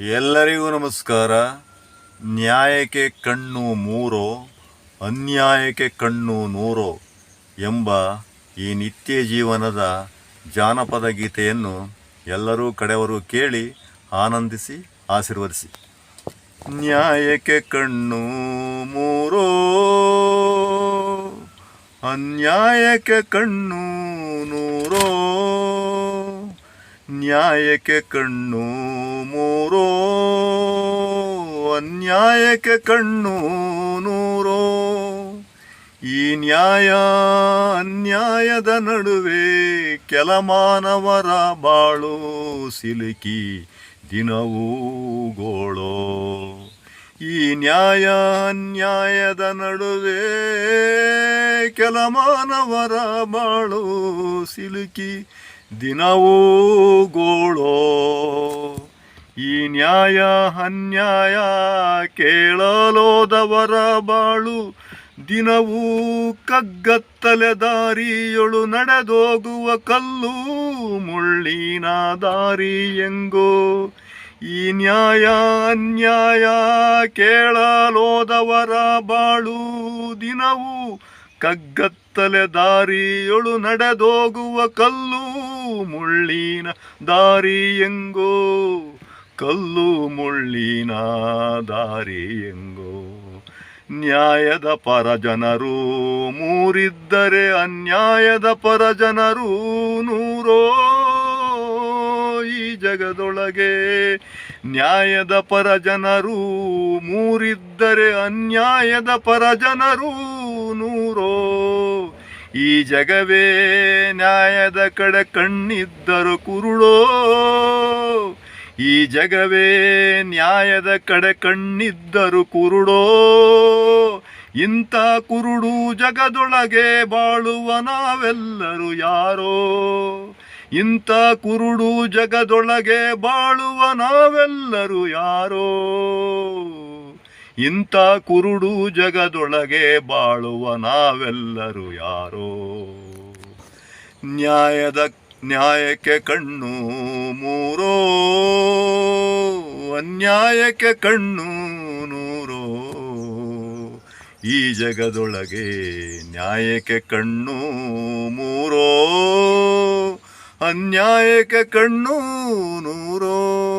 ಎಲ್ಲರಿಗೂ ನಮಸ್ಕಾರ. ನ್ಯಾಯಕ್ಕೆ ಕಣ್ಣು ಮೂರೋ, ಅನ್ಯಾಯಕ್ಕೆ ಕಣ್ಣು ನೂರೋ ಎಂಬ ಈ ನಿತ್ಯ ಜೀವನದ ಜಾನಪದ ಗೀತೆಯನ್ನು ಎಲ್ಲರೂ ಕಡೆಯವರು ಕೇಳಿ ಆನಂದಿಸಿ, ಆಶೀರ್ವದಿಸಿ. ನ್ಯಾಯಕ್ಕೆ ಕಣ್ಣು ಮೂರೋ, ಅನ್ಯಾಯಕ್ಕೆ ಕಣ್ಣು ನೂರೋ ನ್ಯಾಯಕ್ಕೆ ಕಣ್ಣು ಮೂರೋ, ಅನ್ಯಾಯಕ್ಕೆ ಕಣ್ಣು ನೂರೋ. ಈ ನ್ಯಾಯ ಅನ್ಯಾಯದ ನಡುವೆ ಕೆಲ ಮಾನವರ ಬಾಳು ಸಿಲುಕಿ ದಿನವೂ ಗೋಳೋ. ಈ ನ್ಯಾಯ ಅನ್ಯಾಯದ ನಡುವೆ ಕೆಲ ಮಾನವರ ಬಾಳು ಸಿಲುಕಿ ದಿನವೂ ಗೋಳೋ. ಈ ನ್ಯಾಯ ಅನ್ಯಾಯ ಕೇಳಲೋದವರ ಬಾಳು. ದಿನವೂ ಕಗ್ಗತ್ತಲೆ ದಾರಿಯೊಳು ನಡೆದೋಗುವ ಕಲ್ಲು ಮುಳ್ಳಿನ ದಾರಿ ಎಂಗೋ ಈ ನ್ಯಾಯ ಅನ್ಯಾಯ ಕೇಳಲೋದವರ ಬಾಳು. ದಿನವೂ ಕಗ್ಗತ್ತಲೆ ದಾರಿಯೊಳು ನಡೆದೋಗುವ ಕಲ್ಲು ಮುಳ್ಳಿನ ದಾರಿ ಎಂಗೋ ಕಲ್ಲು ಮುಳ್ಳಿನ ದಾರಿ ಎಂಗೋ ನ್ಯಾಯದ ಪರ ಜನರು ಮೂರಿದ್ದರೆ ಅನ್ಯಾಯದ ಪರ ಜನರು ನೂರೋ? ಈ ಜಗದೊಳಗೆ ನ್ಯಾಯದ ಪರ ಜನರು ಮೂರಿದ್ದರೆ ಅನ್ಯಾಯದ ಪರ ಜನರು ನೂರೋ? ಈ ಜಗವೇ ನ್ಯಾಯದ ಕಡೆ ಕಣ್ಣಿದ್ದರು ಕುರುಡೋ. ಈ ಜಗವೇ ನ್ಯಾಯದ ಕಡೆ ಕಣ್ಣಿದ್ದರು ಕುರುಡೋ. ಇಂಥ ಕುರುಡು ಜಗದೊಳಗೆ ಬಾಳುವ ನಾವೆಲ್ಲರೂ ಯಾರೋ. ಇಂಥ ಕುರುಡು ಜಗದೊಳಗೆ ಬಾಳುವ ನಾವೆಲ್ಲರೂ ಯಾರೋ. ಇಂಥ ಕುರುಡು ಜಗದೊಳಗೆ ಬಾಳುವ ನಾವೆಲ್ಲರೂ ಯಾರೋ? ನ್ಯಾಯದ ನ್ಯಾಯಕ್ಕೆ ಕಣ್ಣು ಮೂರೋ? ಅನ್ಯಾಯಕ್ಕೆ ಕಣ್ಣು ನೂರೋ? ಈ ಜಗದೊಳಗೆ ನ್ಯಾಯಕ್ಕೆ ಕಣ್ಣು ಮೂರೋ? ಅನ್ಯಾಯಕ್ಕೆ ಕಣ್ಣು ನೂರೋ?